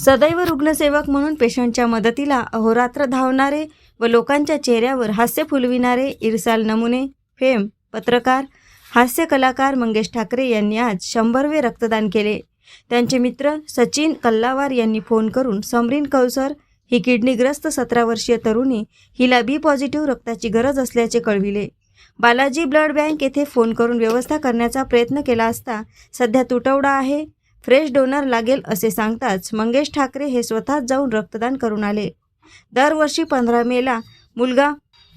सदैव रुग्णसेवक म्हणून पेशंटच्या मदतीला अहोरात्र धावणारे व लोकांच्या चेहऱ्यावर हास्य फुलविणारे इरसाल नमुने फेम पत्रकार हास्य कलाकार मंगेश ठाकरे यांनी आज शंभरवे रक्तदान केले. त्यांचे मित्र सचिन कल्लावार यांनी फोन करून समरीन कौसर ही किडनीग्रस्त सतरा वर्षीय तरुणी हिला बी पॉझिटिव्ह रक्ताची गरज असल्याचे कळविले. बालाजी ब्लड बँक येथे फोन करून व्यवस्था करण्याचा प्रयत्न केला असता सध्या तुटवडा आहे. फ्रेश डोनर लागेल असे सांगताच मंगेश ठाकरे हे स्वतःच जाऊन रक्तदान करून आले. दरवर्षी पंधरा मेला मुलगा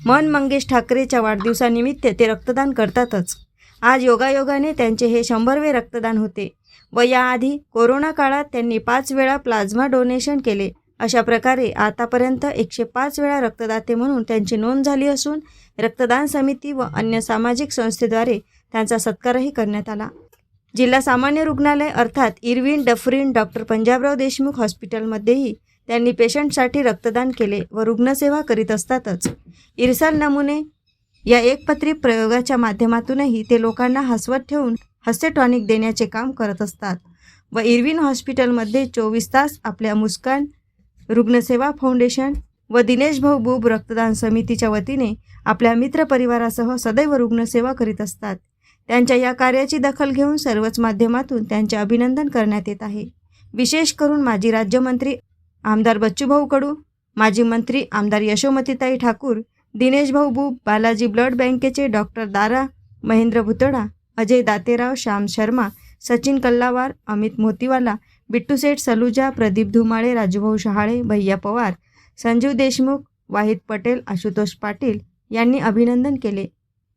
मन मंगेश ठाकरेच्या वाढदिवसानिमित्त ते रक्तदान करतातच. आज योगायोगाने त्यांचे हे शंभरवे रक्तदान होते. व याआधी कोरोना काळात त्यांनी पाच वेळा प्लाझ्मा डोनेशन केले. अशा प्रकारे आतापर्यंत एकशे पाच वेळा रक्तदाते म्हणून त्यांची नोंद झाली असून रक्तदान समिती व अन्य सामाजिक संस्थेद्वारे त्यांचा सत्कारही करण्यात आला. जिल्हा सामान्य रुग्णालय अर्थात Irwin Dufferin doctor Panjabrao Deshmukh हॉस्पिटलमध्येही त्यांनी पेशंटसाठी रक्तदान केले व रुग्णसेवा करीत असतातच. इरसाल नमुने या एकपत्री प्रयोगाच्या माध्यमातूनही ते लोकांना हसवत ठेवून हास्य टॉनिक देण्याचे काम करत असतात व इरविन हॉस्पिटलमध्ये चोवीस तास आपल्या मुस्कान रुग्णसेवा फाउंडेशन व दिनेश भाऊ बुब रक्तदान समितीच्या वतीने आपल्या मित्रपरिवारासह सदैव रुग्णसेवा करीत असतात. त्यांच्या या कार्याची दखल घेऊन सर्वच माध्यमातून त्यांचे अभिनंदन करण्यात येत आहे. विशेष करून माजी राज्यमंत्री आमदार बच्चूभाऊ कडू माजी मंत्री आमदार यशोमतीताई ठाकूर दिनेश भाऊ बुब बालाजी ब्लड बँकेचे डॉक्टर दारा महेंद्र भुतडा अजय दातेराव श्याम शर्मा सचिन कल्लावार अमित मोतीवाला बिट्टू सेठ सलुजा प्रदीप धुमाळे राजूभाऊ शहाळे भैया पवार संजीव देशमुख वाहिद पटेल आशुतोष पाटील यांनी अभिनंदन केले.